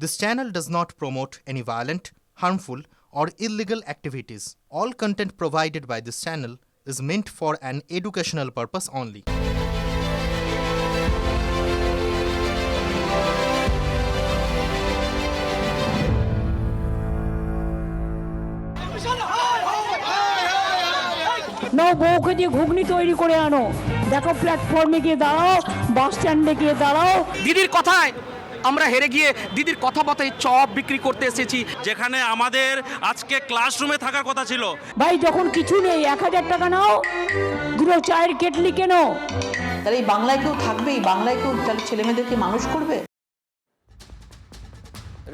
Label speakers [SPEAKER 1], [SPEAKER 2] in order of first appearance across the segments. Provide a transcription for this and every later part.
[SPEAKER 1] This channel does not promote any violent, harmful, or illegal activities. All content provided by this channel is meant for an educational purpose only.
[SPEAKER 2] নাও বউকে দিয়ে ঘুগনি তৈরি করে আনো দেখো প্ল্যাটফর্মে গিয়ে দাঁড়াও বাস স্ট্যান্ডে গিয়ে দাঁড়াও
[SPEAKER 3] দিদির কথায় আমরা হেরে গিয়ে দিদির কথা মতোই চপ বিক্রি করতে এসেছি।
[SPEAKER 4] যেখানে আমাদের আজকে ক্লাসরুমে থাকার কথা ছিল।
[SPEAKER 2] ভাই যখন কিছু নেই এক হাজার টাকা নাও। দুটো চায়ের কেটলি কেন।
[SPEAKER 5] তাহলে এই বাংলায় কেউ থাকবে? এই বাংলায় কেউ তাহলে ছেলেমেয়েদেরকে মানুষ করবে?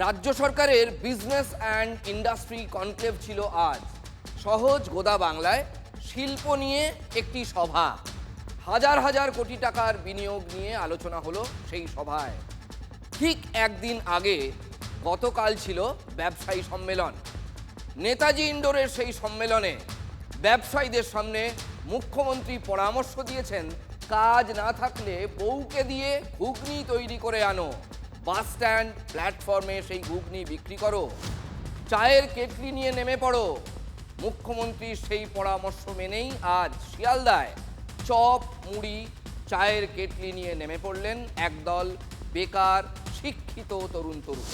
[SPEAKER 6] রাজ্য সরকারের বিজনেস অ্যান্ড ইন্ডাস্ট্রি কনক্লেভ ছিল আজ। সহজ গোদা বাংলায় শিল্প নিয়ে একটি সভা। হাজার হাজার কোটি টাকার বিনিয়োগ নিয়ে আলোচনা হলো সেই সভায়। ঠিক একদিন আগে গতকাল ছিল ব্যবসায়ী সম্মেলন। নেতাজি ইন্ডোরের সেই সম্মেলনে ব্যবসায়ীদের সামনে মুখ্যমন্ত্রী পরামর্শ দিয়েছেন, কাজ না থাকলে বউকে দিয়ে ঘুগনি তৈরি করে আনো। বাস স্ট্যান্ড প্ল্যাটফর্মে সেই ঘুগনি বিক্রি করো। চায়ের কেটলি নিয়ে নেমে পড়ো। মুখ্যমন্ত্রীর সেই পরামর্শ মেনেই আজ শিয়ালদায় চপ, মুড়ি, চায়ের কেটলি নিয়ে নেমে পড়লেন একদল বেকার শিক্ষিত তরুণ তরুণ।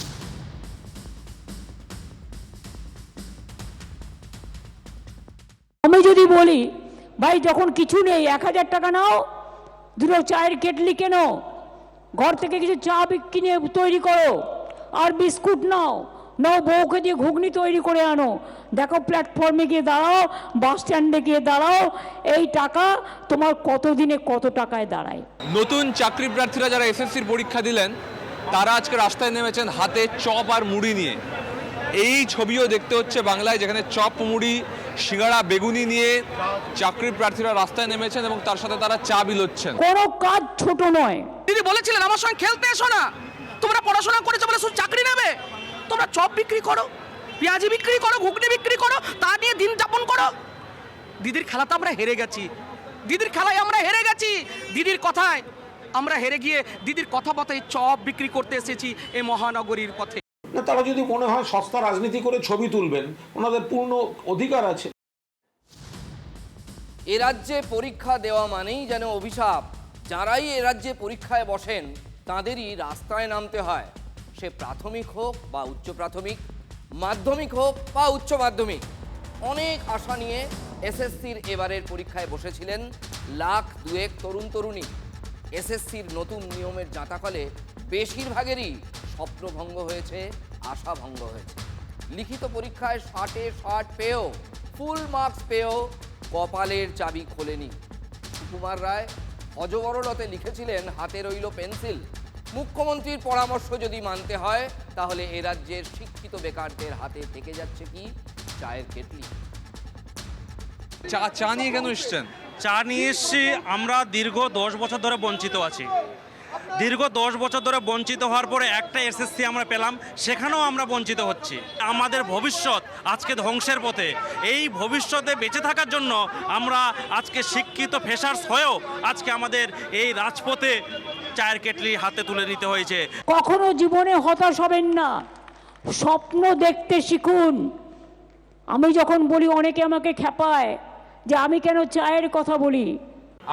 [SPEAKER 2] আমি যদি বলি ভাই যখন কিছু নেই এক হাজার টাকা নাও দুটো চায়ের কেটলি কেন ঘর থেকে কিছু চা কিনে তৈরি করো আর বিস্কুট নাও নাও বউকে দিয়ে ঘুগনি তৈরি করে আনো দেখো প্ল্যাটফর্মে গিয়ে দাঁড়াও বাস স্ট্যান্ডে গিয়ে দাঁড়াও এই টাকা তোমার কত দিনে কত টাকায় দাঁড়ায়?
[SPEAKER 7] নতুন চাকরি প্রার্থীরা যারা এসএসসির পরীক্ষা দিলেন তারা আজকে রাস্তায় নেমেছেন হাতে চপ আর মুড়ি নিয়ে। এই ছবিও দেখতে হচ্ছে বাংলায় যেখানে চপ মুড়ি সিঙ্গাড়া বেগুনি নিয়ে চাকরি প্রার্থীরা রাস্তায় নেমেছেন এবং তার সাথে তারা চা বিলোচ্ছেন।
[SPEAKER 2] কোনো কাজ ছোট নয়।
[SPEAKER 3] দিদি বলেছিলেন আমার সঙ্গে খেলতে এসো না। তোমরা পড়াশোনা করেছ বলে শুধু চাকরি নেবে। তোমরা চপ বিক্রি করো পেঁয়াজি বিক্রি করো ঘুগনি বিক্রি করো তা নিয়ে দিন যাপন করো। দিদির খেলাতে আমরা হেরে গেছি। দিদির খেলায় আমরা হেরে গেছি। দিদির কথায় আমরা হেরে গিয়ে দিদির কথা চপ বিক্রি করতে এসেছি এই মহানগরীর পথে।
[SPEAKER 8] না তারা যদি মনে হয় সস্তা রাজনীতি করে ছবি তুলবেন ওনাদের পূর্ণ অধিকার আছে।
[SPEAKER 6] এ রাজ্যে পরীক্ষা দেওয়া মানেই যেন অভিশাপ। যারাই এ রাজ্যে পরীক্ষায় বসেন তাঁদেরই রাস্তায় নামতে হয়। সে প্রাথমিক হোক বা উচ্চ প্রাথমিক মাধ্যমিক হোক বা উচ্চ মাধ্যমিক অনেক আশা নিয়ে এসএসসির এবারের পরীক্ষায় বসেছিলেন লাখ দুয়েক তরুণ তরুণী এসএসসির নতুন নিয়মের জাঁতাকলে বেশিরভাগেরই স্বপ্নভঙ্গ হয়েছে, আশাভঙ্গ হয়েছে। লিখিত পরীক্ষায় ষাটে ষাট পেয়েও, ফুল মার্কস পেয়েও কপালের চাবি খোলেনি। সুকুমার রায় অজবরলতে লিখেছিলেন, হাতে রইল পেন্সিল। মুখ্যমন্ত্রীর পরামর্শ যদি মানতে হয়, তাহলে এ রাজ্যের শিক্ষিত বেকারদের হাতে থেকে যাচ্ছে কি? চায়ের কেটলি।
[SPEAKER 7] চা চা নিয়ে কেন এসছেন?
[SPEAKER 4] চা নিয়ে এসছি, আমরা দীর্ঘ দশ বছর ধরে বঞ্চিত আছি। দীর্ঘ দশ বছর ধরে বঞ্চিত হওয়ার পরে একটা এসএসসি আমরা পেলাম, সেখানেও আমরা বঞ্চিত হচ্ছি। আমাদের ভবিষ্যৎ আজকে ধ্বংসের পথে। এই ভবিষ্যতে বেঁচে থাকার জন্য আমরা আজকে শিক্ষিত ফেসার্স হয়েও আজকে আমাদের এই রাজপথে চায়ের কেটলি হাতে তুলে নিতে হয়েছে।
[SPEAKER 2] কখনো জীবনে হতাশ হবেন না। স্বপ্ন দেখতে শিখুন। আমি যখন বলি, অনেকে আমাকে খেপায় যে আমি কেন চায়ের কথা বলি?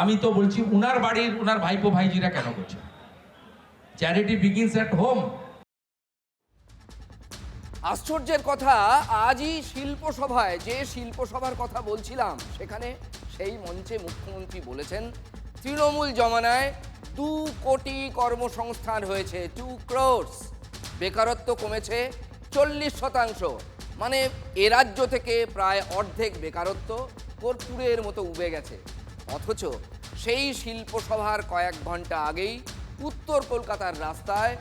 [SPEAKER 9] আমি তো বলছি উনার বাড়ির উনার ভাইপো ভাইজিরা কেন করছে? চ্যারিটি বিগিনস অ্যাট হোম
[SPEAKER 6] আশ্চর্যের কথা আজই শিল্প সভায় যে শিল্প সভার কথা বলছিলাম সেখানে সেই মঞ্চে মুখ্যমন্ত্রী বলেছেন তৃণমূল জমানায় দু কোটি কর্মসংস্থান হয়েছে টু ক্রোর্স বেকারত্ব কমেছে চল্লিশ শতাংশ। মানে এ রাজ্য থেকে প্রায় অর্ধেক বেকারত্ব। কর্পূরের মতো উবে গেছে। অথচ সেই শিল্প সভার কয়েক ঘণ্টা আগেই উত্তর কলকাতার রাস্তায়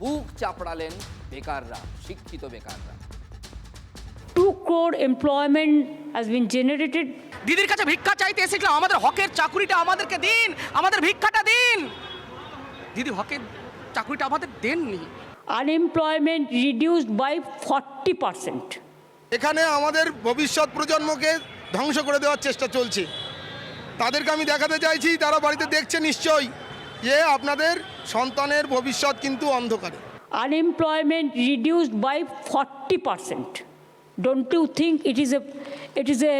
[SPEAKER 6] বুক চাপড়ালেন বেকাররা শিক্ষিত বেকাররা।
[SPEAKER 2] Two crore employment has been generated
[SPEAKER 3] দিদির কাছে ভিক্ষা চাইতে এসেছিলাম আমাদের হকের চাকুরিটা আমাদেরকে দিন আমাদের ভিক্ষাটা দিন। দিদি হকের চাকুরিটা আমাদের দেননি।
[SPEAKER 2] Unemployment reduced by forty percent
[SPEAKER 10] এখানে আমাদের ভবিষ্যৎ প্রজন্মকে ধ্বংস করে দেওয়ার চেষ্টা চলছে। তাদেরকে আমি দেখাতে চাইছি তারা বাড়িতে দেখছে নিশ্চয়ই যে আপনাদের সন্তানের ভবিষ্যৎ কিন্তু অন্ধকারে।
[SPEAKER 2] Unemployment reduce by forty percent don't you think it is a it is a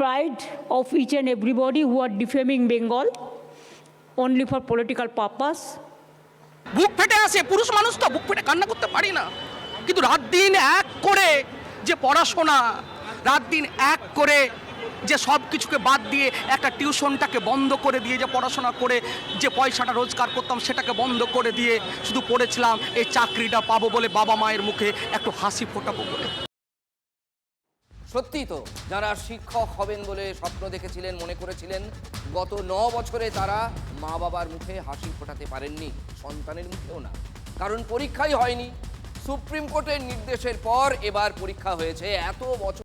[SPEAKER 2] pride of each and everybody who are defaming Bengal only for political purpose
[SPEAKER 3] বুক ফেটে আসে পুরুষ মানুষ তো বুক ফেটে কান্না করতে পারি না। কিন্তু রাত দিন এক করে যে পড়াশোনা রাত দিন এক করে যে সব কিছুকে বাদ দিয়ে একটা টিউশনটাকে বন্ধ করে দিয়ে, যে পড়াশোনা করে যে পয়সাটা রোজগার করতাম সেটাকে বন্ধ করে দিয়ে শুধু পড়েছিলাম, এই চাকরিটা পাবো বলে বাবা মায়ের মুখে একটু হাসি ফোটাবো বলে।
[SPEAKER 6] সত্যি তো, যারা শিক্ষক হবেন বলে স্বপ্ন দেখেছিলেন, মনে করেছিলেন, গত ন বছরে তারা মা বাবার মুখে হাসি ফোটাতে পারেননি, সন্তানের মুখেও না। কারণ পরীক্ষাই হয়নি। সুপ্রিম কোর্টের নির্দেশের পর এবার পরীক্ষা হয়েছে, এত বছর